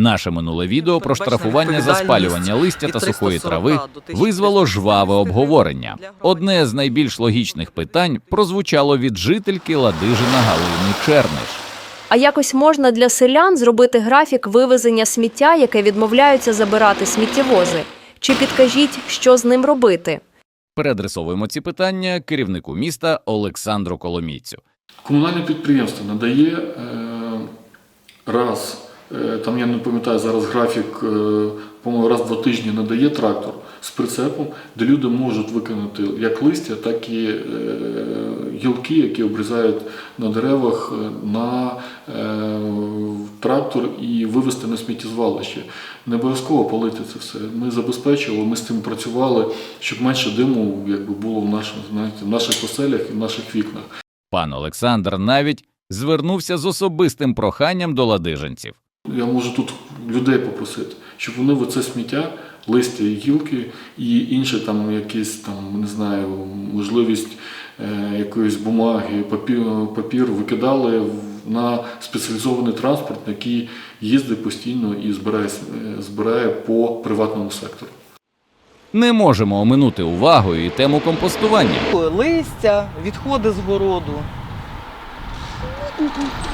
Наше минуле відео про штрафування за спалювання листя та сухої трави визвало жваве обговорення. Одне з найбільш логічних питань прозвучало від жительки Ладижина Галини Черниш. А якось можна для селян зробити графік вивезення сміття, яке відмовляються забирати сміттєвози. Чи підкажіть, що з ним робити? Переадресовуємо ці питання керівнику міста Олександру Коломійцю. Комунальне підприємство надає е, раз, там я не пам'ятаю зараз графік, е, по-моєму, раз в два тижні надає трактор з прицепом, де люди можуть викинути як листя, так і е, гілки, які обрізають на деревах е, на е, трактор і вивезти на сміттєзвалище. Не обов'язково палити це все. Ми забезпечували, ми з цим працювали, щоб менше диму якби, було в, наших, знаєте, в наших оселях і в наших вікнах. Пан Олександр навіть звернувся з особистим проханням до ладижанців. Я можу тут людей попросити, щоб вони в оце сміття, листя і гілки і інше там якісь там, не знаю, можливість е, якоїсь бумаги, папір, папір викидали на спеціалізований транспорт, який їздить постійно і збирає, е, збирає по приватному сектору. Не можемо оминути увагою і тему компостування. Листя, відходи з городу.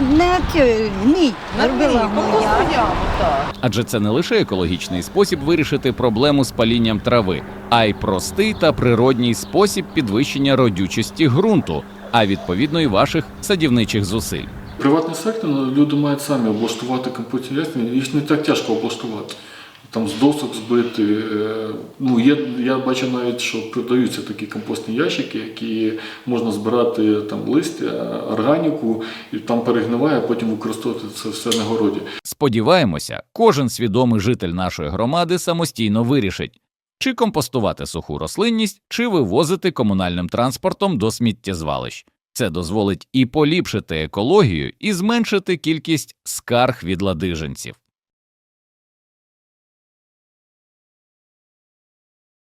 Не ті, ні, робила моя. Адже це не лише екологічний спосіб вирішити проблему з палінням трави, а й простий та природній спосіб підвищення родючості ґрунту, а відповідно й ваших садівничих зусиль. Приватний сектор ну, люди мають самі облаштувати компостні їх не так тяжко облаштувати. Там з досок збити. е, Ну, є, я бачу навіть, що продаються такі компостні ящики, які можна збирати там листя, органіку, і там перегниває, а потім використовувати це все на городі. Сподіваємося, кожен свідомий житель нашої громади самостійно вирішить, чи компостувати суху рослинність, чи вивозити комунальним транспортом до сміттєзвалищ. Це дозволить і поліпшити екологію, і зменшити кількість скарг від ладиженців.